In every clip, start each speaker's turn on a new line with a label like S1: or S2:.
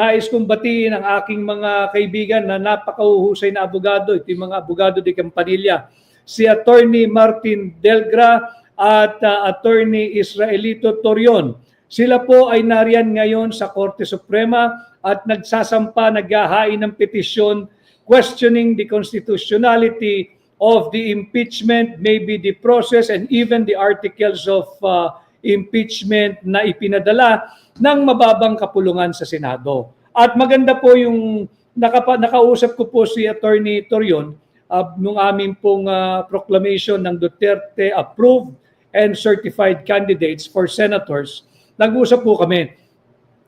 S1: Nais kong batiin ang aking mga kaibigan na napakauhusay na abogado, ito yung mga abogado de Campanilla, si Attorney Martin Delgra at uh, Attorney Israelito Torion. Sila po ay nariyan ngayon sa Korte Suprema at nagsasampa, naghahain ng petisyon questioning the constitutionality of the impeachment, maybe the process and even the articles of uh, impeachment na ipinadala ng mababang kapulungan sa Senado. At maganda po yung nakapa, nakausap ko po si Attorney Torion uh, nung aming pong uh, proclamation ng Duterte approved and certified candidates for senators. Nag-usap po kami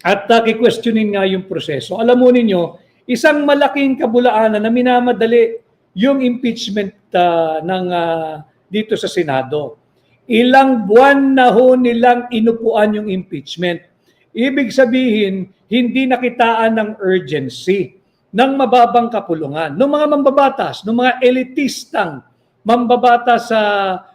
S1: at uh, questionin nga yung proseso. Alam mo ninyo, isang malaking kabulaanan na minamadali yung impeachment uh, ng uh, dito sa Senado. Ilang buwan na ho nilang inupuan yung impeachment. Ibig sabihin, hindi nakitaan ng urgency ng mababang kapulungan, ng mga mambabatas, ng mga elitistang mambabatas sa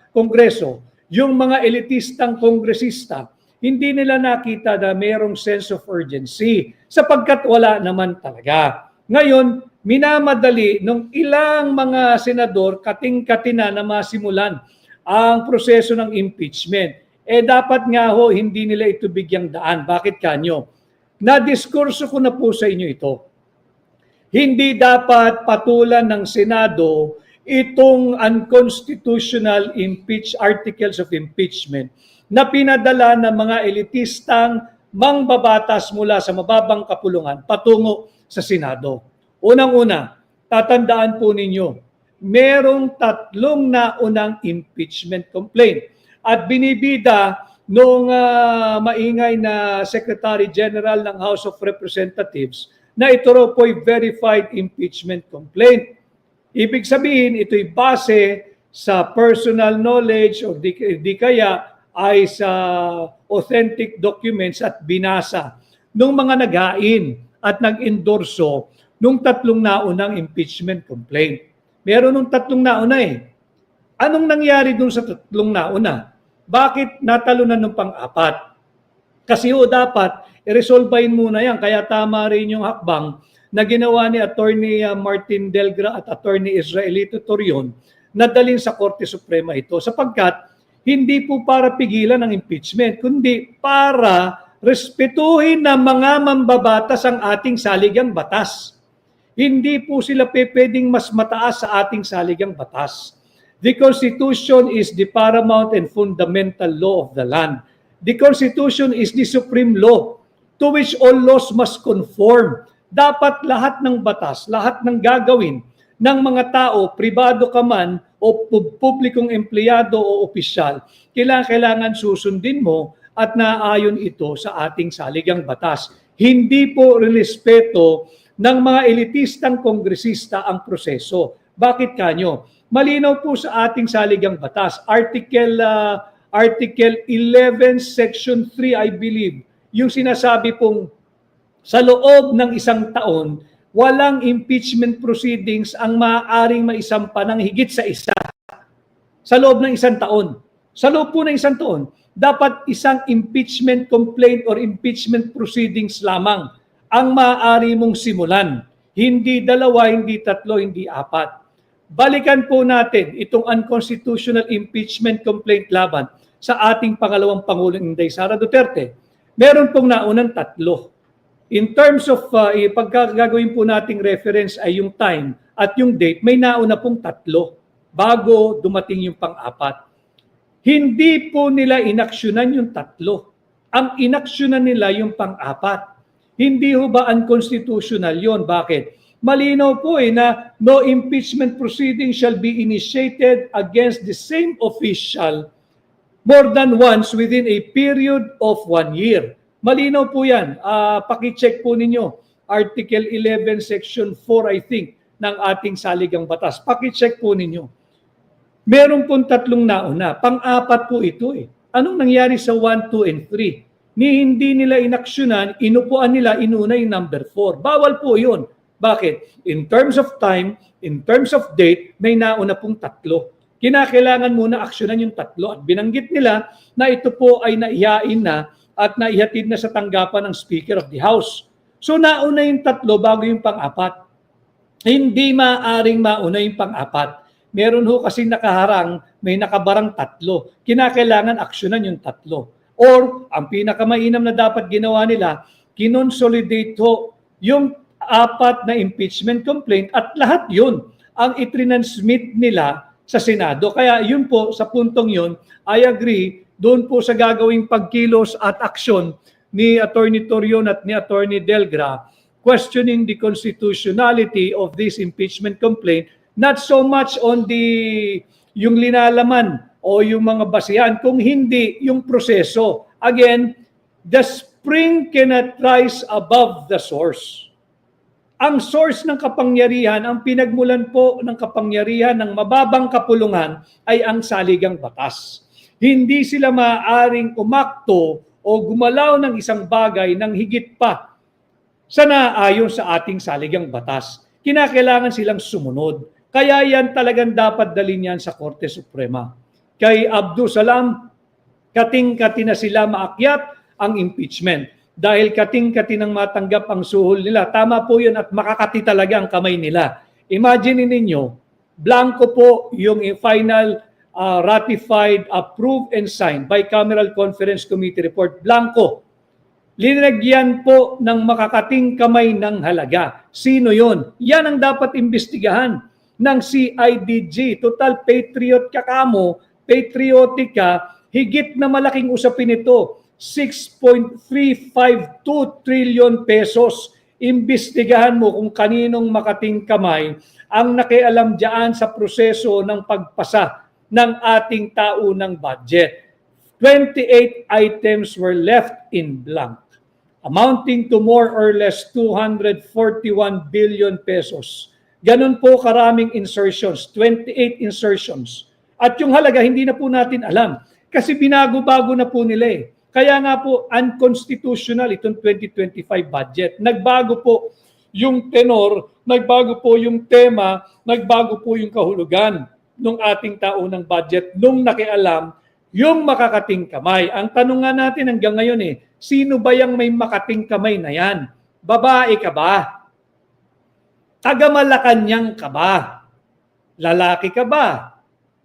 S1: Kongreso, yung mga elitistang kongresista, hindi nila nakita na mayroong sense of urgency sapagkat wala naman talaga. Ngayon, minamadali nung ilang mga senador kating-katina na masimulan ang proseso ng impeachment. Eh dapat nga ho, hindi nila ito bigyang daan. Bakit kanyo? Na-diskurso ko na po sa inyo ito. Hindi dapat patulan ng Senado itong unconstitutional impeach articles of impeachment na pinadala ng mga elitistang mangbabatas mula sa mababang kapulungan patungo sa Senado. Unang-una, tatandaan po ninyo, merong tatlong naunang impeachment complaint at binibida nung uh, maingay na Secretary General ng House of Representatives na ito raw po'y verified impeachment complaint. Ibig sabihin, ito'y base sa personal knowledge o di, di kaya ay sa authentic documents at binasa ng mga naghain at nag-endorso nung tatlong naunang impeachment complaint. Meron nung tatlong nauna eh. Anong nangyari dun sa tatlong nauna? Bakit natalunan ng pang-apat? Kasi o dapat, i-resolvein muna yan. Kaya tama rin yung hakbang na ginawa ni Attorney uh, Martin Delgra at Attorney Israelito Torion na dalhin sa Korte Suprema ito sapagkat hindi po para pigilan ang impeachment, kundi para respetuhin ng mga mambabatas ang ating saligang batas. Hindi po sila pwedeng mas mataas sa ating saligang batas. The Constitution is the paramount and fundamental law of the land. The Constitution is the supreme law to which all laws must conform. Dapat lahat ng batas, lahat ng gagawin ng mga tao, pribado ka man o publikong empleyado o opisyal, kailangan, kailangan susundin mo at naayon ito sa ating saligang batas. Hindi po respeto ng mga elitistang kongresista ang proseso. Bakit kanyo? Malinaw po sa ating saligang batas. Article uh, Article 11 Section 3 I believe. Yung sinasabi pong sa loob ng isang taon, walang impeachment proceedings ang maaaring maisampa ng higit sa isa. Sa loob ng isang taon. Sa loob po ng isang taon, dapat isang impeachment complaint or impeachment proceedings lamang ang maaari mong simulan. Hindi dalawa, hindi tatlo, hindi apat. Balikan po natin itong unconstitutional impeachment complaint laban sa ating pangalawang Pangulong Inday Sara Duterte. Meron pong naunang tatlo. In terms of uh, pagka gagawin po nating reference ay yung time at yung date, may nauna pong tatlo bago dumating yung pang-apat. Hindi po nila inaksyonan yung tatlo. Ang inaksyonan nila yung pang-apat. Hindi ho ba unconstitutional yon? Bakit? Malinaw po eh na no impeachment proceeding shall be initiated against the same official more than once within a period of one year. Malinaw po yan. Uh, pakicheck po ninyo. Article 11, Section 4, I think, ng ating saligang batas. Pakicheck po ninyo. Meron pong tatlong nauna. Pang-apat po ito eh. Anong nangyari sa 1, 2, and 3? Ni hindi nila inaksyonan, inupuan nila, inuna yung number 4. Bawal po yun. Bakit? In terms of time, in terms of date, may nauna pong tatlo. Kinakailangan muna aksyonan yung tatlo. At binanggit nila na ito po ay naihain na at naihatid na sa tanggapan ng Speaker of the House. So nauna yung tatlo bago yung pang-apat. Hindi maaring mauna yung pang-apat. Meron ho kasi nakaharang, may nakabarang tatlo. Kinakailangan aksyonan yung tatlo. Or, ang pinakamainam na dapat ginawa nila, kinonsolidate ho yung apat na impeachment complaint at lahat yun ang itrinansmit nila sa Senado. Kaya yun po, sa puntong yun, I agree, doon po sa gagawing pagkilos at aksyon ni Attorney Torion at ni Attorney Delgra, questioning the constitutionality of this impeachment complaint, not so much on the yung linalaman o yung mga basihan, kung hindi yung proseso. Again, the spring cannot rise above the source ang source ng kapangyarihan, ang pinagmulan po ng kapangyarihan ng mababang kapulungan ay ang saligang batas. Hindi sila maaaring umakto o gumalaw ng isang bagay ng higit pa sa naayon sa ating saligang batas. Kinakailangan silang sumunod. Kaya yan talagang dapat dalhin yan sa Korte Suprema. Kay Abdul Salam, kating-kati na sila maakyat ang impeachment dahil kating-kati nang matanggap ang suhol nila. Tama po yun at makakati talaga ang kamay nila. Imagine ninyo, blanco po yung final uh, ratified, approved, and signed Bicameral Conference Committee report. Blanco. Linagyan po ng makakating kamay ng halaga. Sino yon? Yan ang dapat imbestigahan ng CIDG. Total patriot ka kamo, patriotic higit na malaking usapin ito 6.352 trillion pesos. Imbestigahan mo kung kaninong makating kamay ang nakialam diyan sa proseso ng pagpasa ng ating taunang budget. 28 items were left in blank, amounting to more or less 241 billion pesos. Ganun po karaming insertions, 28 insertions. At yung halaga, hindi na po natin alam. Kasi binago-bago na po nila eh. Kaya nga po, unconstitutional itong 2025 budget. Nagbago po yung tenor, nagbago po yung tema, nagbago po yung kahulugan ng ating taunang budget nung nakialam yung makakating kamay. Ang tanong nga natin hanggang ngayon eh, sino ba yung may makating kamay na yan? Babae ka ba? Taga-Malacanang ka ba? Lalaki ka ba?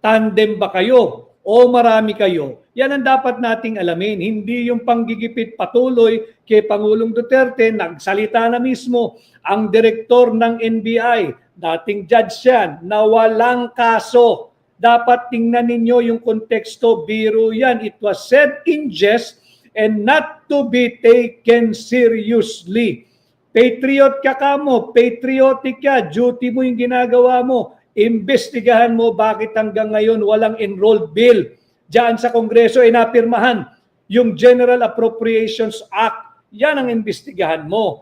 S1: Tandem ba kayo? O marami kayo? Yan ang dapat nating alamin. Hindi yung panggigipit patuloy kay Pangulong Duterte. Nagsalita na mismo ang direktor ng NBI, dating judge yan, na walang kaso. Dapat tingnan ninyo yung konteksto. Biro yan. It was said in jest and not to be taken seriously. Patriot ka ka mo, patriotic ka, duty mo yung ginagawa mo. Imbestigahan mo bakit hanggang ngayon walang enrolled bill diyan sa Kongreso ay napirmahan yung General Appropriations Act. Yan ang imbestigahan mo.